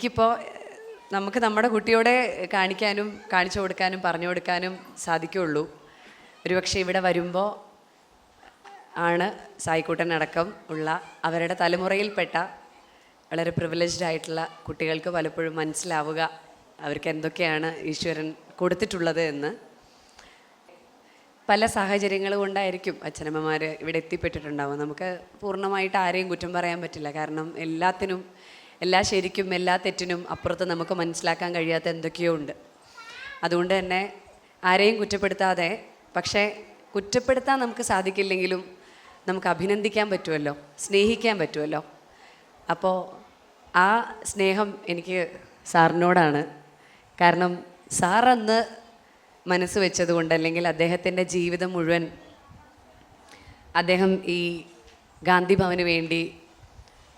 എനിക്കിപ്പോൾ നമുക്ക് നമ്മുടെ കുട്ടിയോടെ കാണിക്കാനും കാണിച്ചു കൊടുക്കാനും പറഞ്ഞു കൊടുക്കാനും സാധിക്കുള്ളൂ. ഒരുപക്ഷെ ഇവിടെ വരുമ്പോൾ ആണ് സായിക്കൂട്ടനടക്കം ഉള്ള അവരുടെ തലമുറയിൽപ്പെട്ട വളരെ പ്രിവിലേജ്ഡ് ആയിട്ടുള്ള കുട്ടികൾക്ക് പലപ്പോഴും മനസ്സിലാവുക അവർക്ക് എന്തൊക്കെയാണ് ഈശ്വരൻ കൊടുത്തിട്ടുള്ളത് എന്ന്. പല സാഹചര്യങ്ങൾ കൊണ്ടായിരിക്കും അച്ഛനമ്മമാർ ഇവിടെ എത്തിപ്പെട്ടിട്ടുണ്ടാവും നമുക്ക് പൂർണമായിട്ട് ആരെയും കുറ്റം പറയാൻ പറ്റില്ല. കാരണം എല്ലാത്തിനും എല്ലാ ശരിക്കും എല്ലാ തെറ്റിനും അപ്പുറത്ത് നമുക്ക് മനസ്സിലാക്കാൻ കഴിയാത്ത എന്തൊക്കെയോ ഉണ്ട്. അതുകൊണ്ട് തന്നെ ആരെയും കുറ്റപ്പെടുത്താതെ പക്ഷേ കുറ്റപ്പെടുത്താൻ നമുക്ക് സാധിക്കില്ലെങ്കിലും നമുക്ക് അഭിനന്ദിക്കാൻ പറ്റുമല്ലോ സ്നേഹിക്കാൻ പറ്റുമല്ലോ. അപ്പോൾ ആ സ്നേഹം എനിക്ക് സാറിനോടാണ്. കാരണം സാർ അന്ന് മനസ്സ് വെച്ചതുകൊണ്ട് അല്ലെങ്കിൽ അദ്ദേഹത്തിന്റെ ജീവിതം മുഴുവൻ അദ്ദേഹം ഈ ഗാന്ധി ഭവന് വേണ്ടി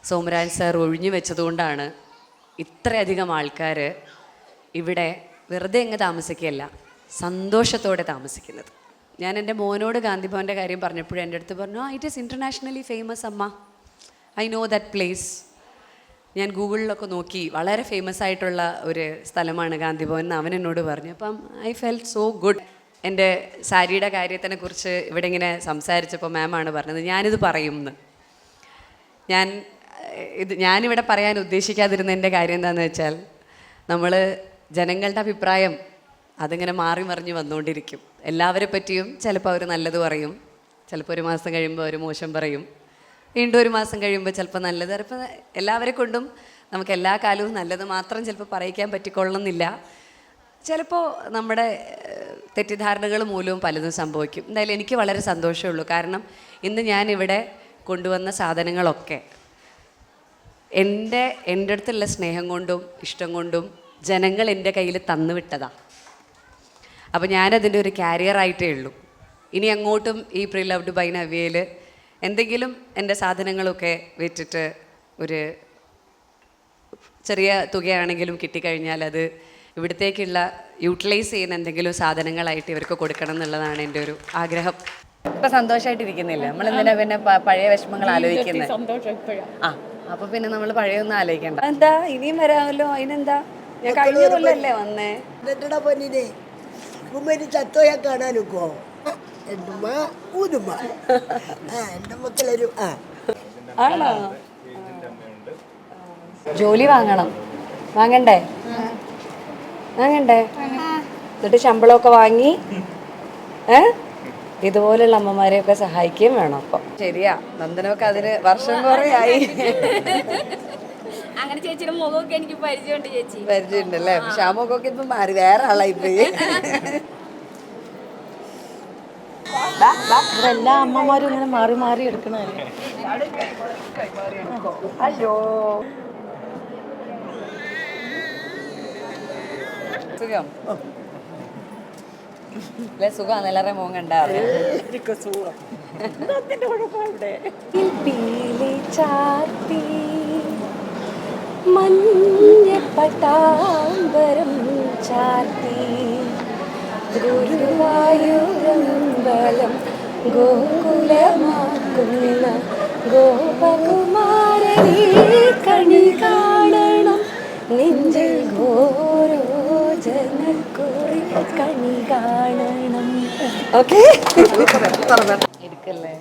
സോമരാജ് സാർ ഒഴിഞ്ഞു വെച്ചതുകൊണ്ടാണ് ഇത്രയധികം ആൾക്കാർ ഇവിടെ വെറുതെ അങ്ങ് താമസിക്കുകയല്ല സന്തോഷത്തോടെ താമസിക്കുന്നത്. ഞാൻ എന്റെ മോനോട് ഗാന്ധിഭവന്റെ കാര്യം പറഞ്ഞപ്പോഴും എന്റെ അടുത്ത് പറഞ്ഞു ആ ഇറ്റ് ഈസ് ഇന്റർനാഷണലി ഫേമസ് അമ്മ. ഐ നോ ദാറ്റ് പ്ലേസ് ഞാൻ ഗൂഗിളിലൊക്കെ നോക്കി വളരെ ഫേമസ് ആയിട്ടുള്ള ഒരു സ്ഥലമാണ് ഗാന്ധിഭവൻ എന്ന് അവൻ എന്നോട് പറഞ്ഞു. അപ്പം ഐ ഫെൽ സോ ഗുഡ് എന്റെ സാരിയുടെ കാര്യത്തിനെ കുറിച്ച് ഇവിടെ ഇങ്ങനെ സംസാരിച്ചപ്പോൾ മാമാണ് പറഞ്ഞത് ഞാനിത് പറയുമെന്ന് ഞാൻ ഇത് ഞാനിവിടെ പറയാൻ ഉദ്ദേശിക്കാതിരുന്നതിന്റെ കാര്യം എന്താണെന്ന് വെച്ചാൽ നമ്മൾ ജനങ്ങളുടെ അഭിപ്രായം അതിങ്ങനെ മാറി മറിഞ്ഞ് വന്നുകൊണ്ടിരിക്കും. എല്ലാവരെ പറ്റിയും ചിലപ്പോൾ അവർ നല്ലത് പറയും. ചിലപ്പോൾ ഒരു മാസം കഴിയുമ്പോൾ അവർ മോശം പറയും. വീണ്ടും ഒരു മാസം കഴിയുമ്പോൾ ചിലപ്പോൾ നല്ലത്. ചിലപ്പോൾ എല്ലാവരെ കൊണ്ടും നമുക്ക് എല്ലാ കാലവും നല്ലത് മാത്രം ചിലപ്പോൾ പറയിക്കാൻ പറ്റിക്കൊള്ളുന്നില്ല ചിലപ്പോൾ നമ്മുടെ തെറ്റിദ്ധാരണകൾ മൂലവും പലതും സംഭവിക്കും. എന്തായാലും എനിക്ക് വളരെ സന്തോഷമുള്ളൂ. കാരണം ഇന്ന് ഞാനിവിടെ കൊണ്ടുവന്ന സാധനങ്ങളൊക്കെ എന്റെ എന്റെ അടുത്തുള്ള സ്നേഹം കൊണ്ടും ഇഷ്ടം കൊണ്ടും ജനങ്ങൾ എന്റെ കയ്യിൽ തന്നു വിട്ടതാണ് അപ്പോൾ ഞാനതിന്റെ ഒരു കാരിയറായിട്ടേ ഉള്ളൂ. ഇനി അങ്ങോട്ടും ഈ പ്രീ ലവ്ഡ് ബൈ നവ്യയിൽ എന്തെങ്കിലും എന്റെ സാധനങ്ങളൊക്കെ വെച്ചിട്ട് ഒരു ചെറിയ തുകയാണെങ്കിലും കിട്ടിക്കഴിഞ്ഞാൽ അത് ഇവിടത്തേക്കുള്ള യൂട്ടിലൈസ് ചെയ്യുന്ന എന്തെങ്കിലും സാധനങ്ങളായിട്ട് ഇവർക്ക് കൊടുക്കണം എന്നുള്ളതാണ് എന്റെ ഒരു ആഗ്രഹം. ഇപ്പൊ സന്തോഷമായിട്ടിരിക്കുന്നില്ല നമ്മൾ എന്തിനാ പിന്നെ പഴയ വിഷമങ്ങൾ ആലോചിക്കുന്നത് സന്തോഷം ഇപ്പോഴാ. ആ. അപ്പൊ പിന്നെ നമ്മൾ പഴയൊന്നും ആലോചിക്കണ്ട. എന്താ ഇനിയും വരാമല്ലോ. അതിനെന്താ? ഞാൻ കഴിഞ്ഞ കൊല്ലല്ലേ വന്നേ? എന്നിട്ടാ പൊന്നിനെ? കുമ്മരി ചത്തോയാ കാണാനൊക്കോ? എന്തുമ്മ ഊതുമ്മ. ആ എന്റെ മക്കളൊരു ആ. ആണോ? ജോലി വാങ്ങണം. വാങ്ങണ്ടേ? വാങ്ങണ്ടേ? എന്നിട്ട് ശമ്പളമൊക്കെ വാങ്ങി ഏ? ഇതുപോലുള്ള അമ്മമാരെയൊക്കെ സഹായിക്കുകയും വേണം അപ്പം. ശരിയാ. നന്ദനൊക്കെ അതിന് വർഷം കുറേ ആയി അങ്ങനെ ചേച്ചിയുടെ മുഖമൊക്കെ എനിക്ക് പരിചയമുണ്ട് ചേച്ചി. പരിചയമുണ്ടല്ലേ? ശ്യാമൊക്കെ ഇപ്പം മാറി. വേറെ ആളായി പോയി. എല്ലാ അമ്മമാരും ഇങ്ങനെ മാറി മാറി എടുക്കണല്ലേ അയ്യോ. സുഖം? അല്ലെ? സുഖമാണ് മോൻ കണ്ടാറ് ചാർത്തി ഗുരുവായൂരമ്പലം ഗോകുലമാക്കുന്ന ഗോപകുമാരനെ കണി കണി കാണണം ഓക്കെ. എടുക്കല്ലേ?